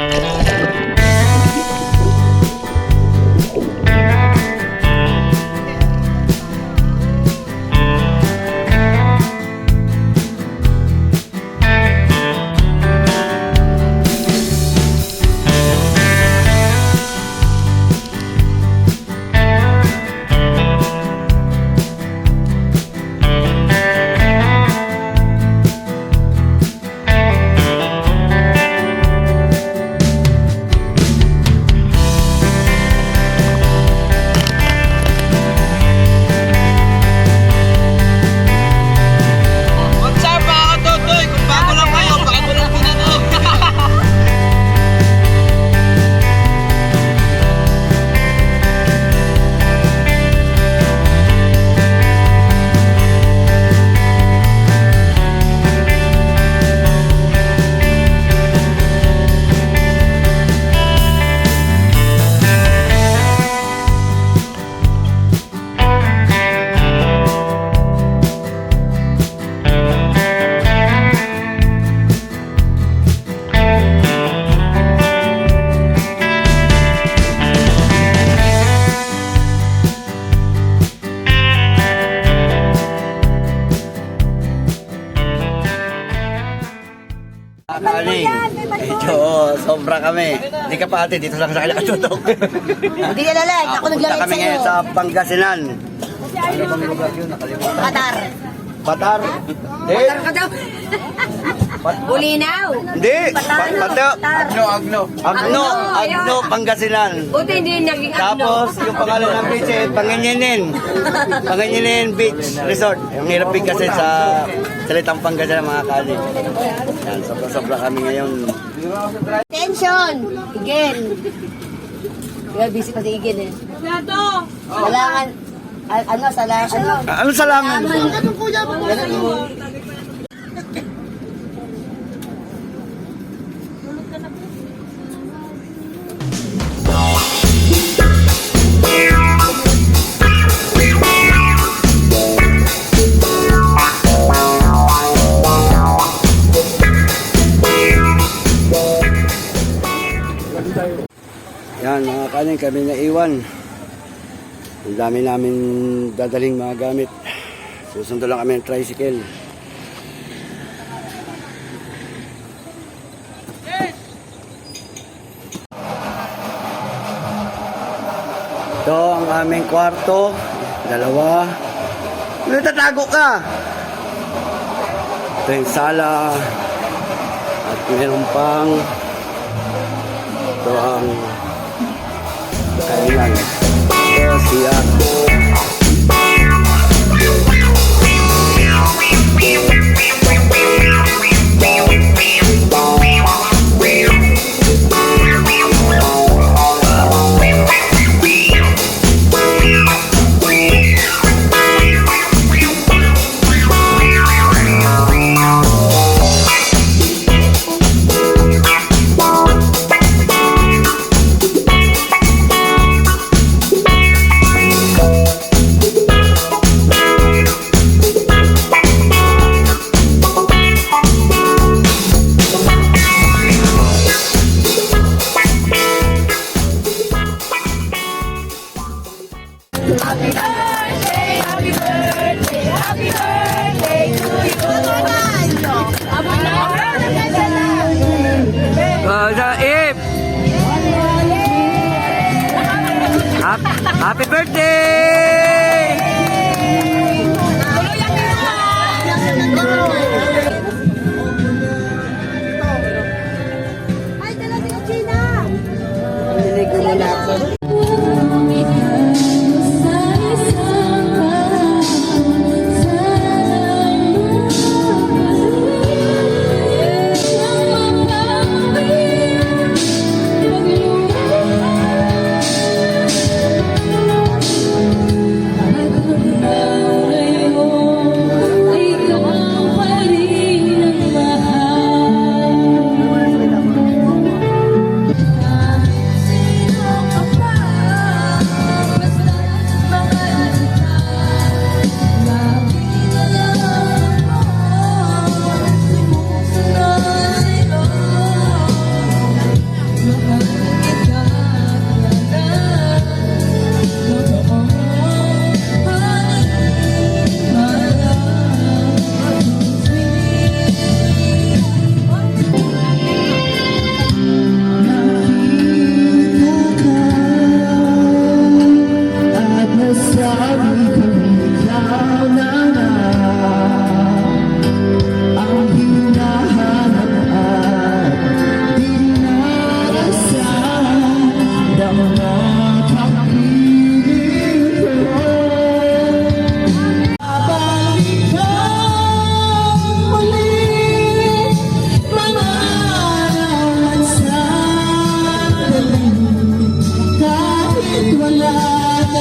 you sobra kami. Hindi ka pa ate, dito lang sa kanya katutok. Hindi ka lalag. Ako naglalag kami sa'yo. ngayon sa Pangasinan. Ano bang lugar yun? Nakalimutan. Qatar. Batar? Hindi. Qatar ka daw. Bulinaw. Hindi. Ba- Bato. Agno, agno. Agno. Agno, Pangasinan. Buti hindi naging Tapos, yung pangalan ng beach eh, Panganyinin. Panganyinin Beach Resort. Yung hirap kasi sa salitang Pangasinan mga kali. Yan, sobra-sobra kami ngayon. Attention! Igel. Kaya busy pa si Igel eh. Salangan. a- ano, salangan. Ano? Ah, Ano salangan? Yan mga kanin, kami na iwan. Ang dami namin dadaling mga gamit. Susundo lang kami ng tricycle. Ito ang aming kwarto. Dalawa. Natatago ka! Ito yung sala. At meron pang ito ang kanilang LCR. you.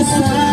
side.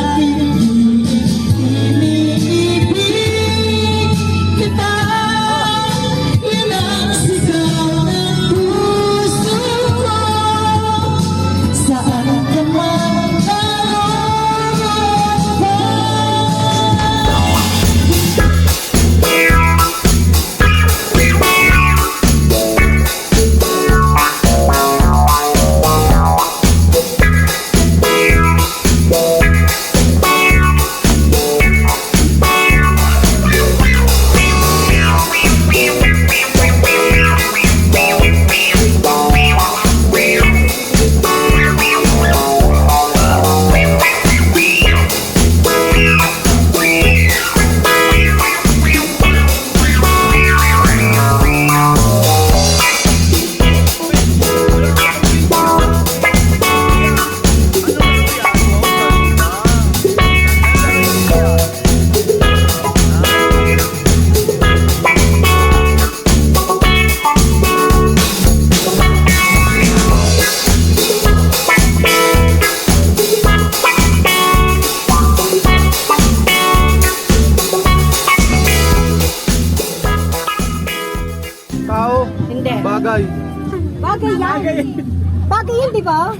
Bagay yun, di ba?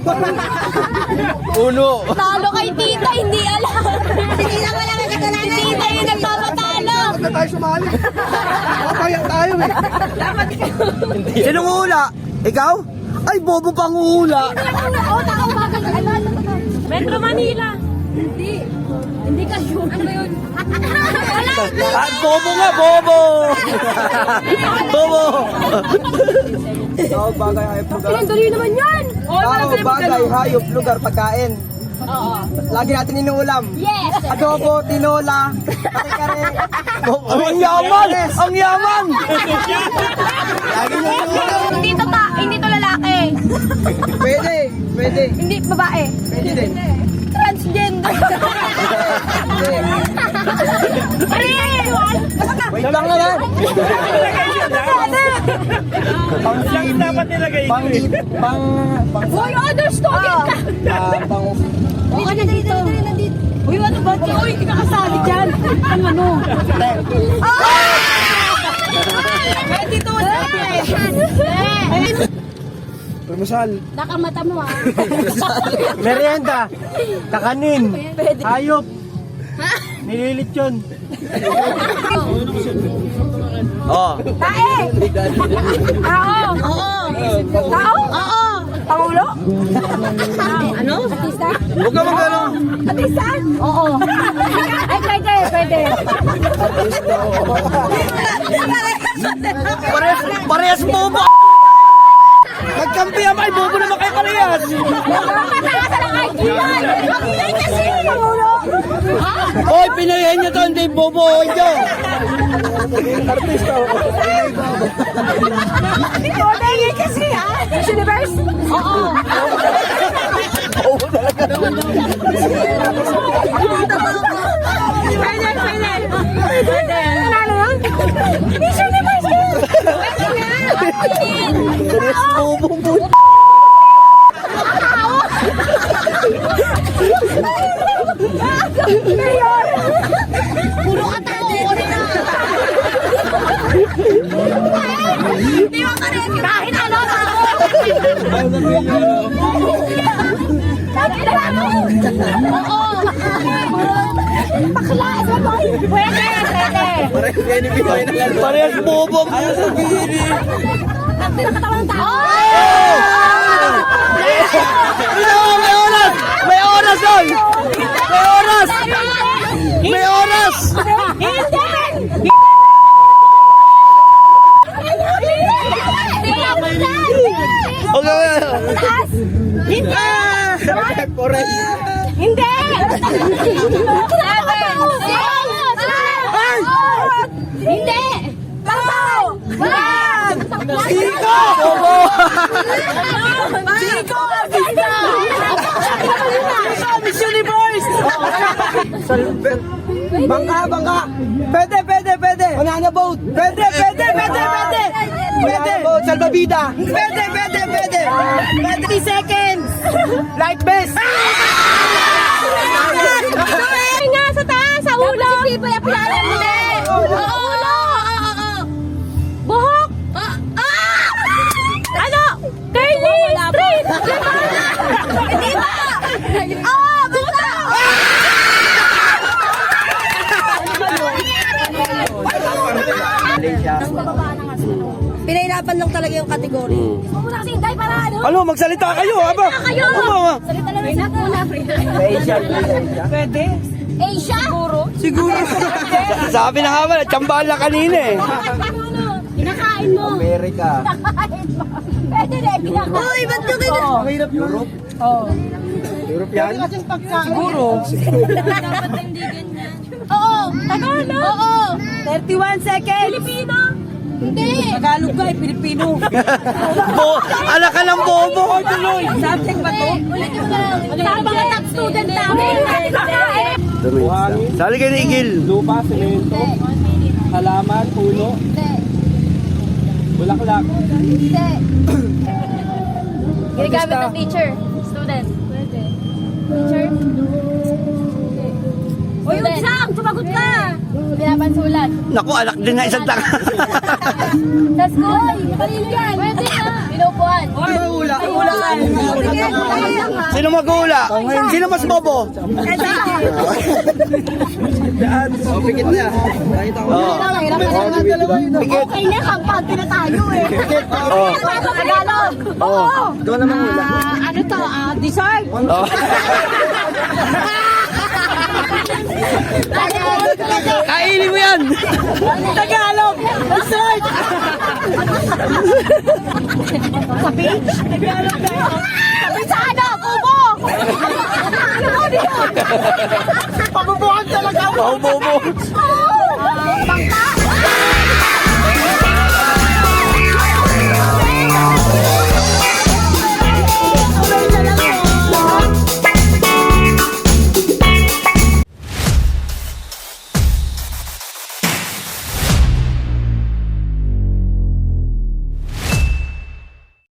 Uno. Talo kay tita, hindi alam. Hindi lang wala ka kasalanan. Si tita yung nagpapatalo. tayo sumali. Papaya tayo eh. Sinong uhula? Ikaw? Ay, bobo pang uhula. Oo. Ano, ano, ano? Metro Manila. Hindi. Hindi ka yun. Ano yun? Wala. Ah, bobo nga, bobo. bobo. Tao, bagay, hayop, lugar. Pinagdali naman yan. Tao, bagay, hayop, lugar, pagkain. Lagi natin inuulam. Yes. Adobo, tinola, kare-kare. ang yaman! Ang yaman! Hindi to ta, hindi to lalaki. Pwede, pwede. Hindi babae. Pwede din. Transgender. Pare! Wait lang. Pang dapat nilagay pang pang pang Uy, other student ka! ah, pang Uy, ano dito? Uy, ano ba? Uy, hindi ka kasali dyan. Ang ano? Pwede to. Permusal. Nakamata mo ah. Merienda. Kakanin. Hayop. Nililit yun. Oh. Tae! Tao! Oo! Tao? Oo! Pangulo? Ano? Artista? Huwag ka magano. Artista? Oo. Ay, pwede, pwede. Parehas, parehas bobo. Magkampi ang ay bobo naman kayo parehas. Nakakataas lang kay Kilan! Kilan kasi pangulo! Ha? Hoy, pinayahin niyo to, hindi bobo nyo. Ikaw yun kasi ha? Miss Universe? Oo. Pwede, pwede. Pwede. Nanalo yun? Miss Universe yun! Pwede nga! Ano! Oo! Bakla! Sabay! Pwede! Pwede! Parehas bobo. Ayaw sabihin eh. Ang pinakatawan tao! Ino, may oras! May oras doon! May oras! May oras! Hindi! Okay. Taas! Hindi! Hindi! Hindi! Tatlo! One! Iko! Bobo! Siko! Siko! Miss Universe! Bangka, bangka. Pwede, pwede, pwede. Banana boat. Pwede, pwede, pwede, pwede. Pwede. salbabida. Pwede, pwede, pwede. 20 seconds. Light vest. Ay nga sa taas, sa ulo! Dapat si Pipa yung mo Pinahirapan lang talaga yung kategory. Gusto mo na kasi hindi para ano? Ano, magsalita kayo, aba? Kayo! Aba, Salita lang sa una. Pwede. Asia? Siguro. Siguro. Sabi na nga ba, tsambahan lang kanina eh. Kinakain mo. Kinakain mo. Pwede rin, kinakain. Uy, ba't ka ganyan? Ang hirap Europe. Oo. Europe yan? Siguro. Oo. Tagalog? Oo. 31 seconds. Filipino? Hindi. Tagalog ka eh, Pilipino. Bo, ala ka lang bobo ko tuloy. Subject ba to? Ulit mo lang. Top student namin. Buhangin. Sali kayo ni Igil. Lupa, semento. Halaman, puno. Bulaklak. Hindi. Ginagamit ng teacher. Student. Pwede. Teacher? Yung exam, sumagot ka. pinapansulat. Naku, anak din na isang tanga. Sa school, pamilyan. Pwede na. Pinupuan. Hula. Hula. Sino maghula? Sino mas bobo? Oh, pikit niya. Nakita ko. Oh. Okay na, kampante na tayo eh. Oh. Tagalog. Oh. Ikaw naman hula. Ah, ano to? Ah, dessert. Oh. Kainin mo yan! Tagalog. Dessert. Sa beach? Tagalog na yun. Sabi sa ano? Kubo. Ano dito? Pabubuhan talaga. Ah, Bangka.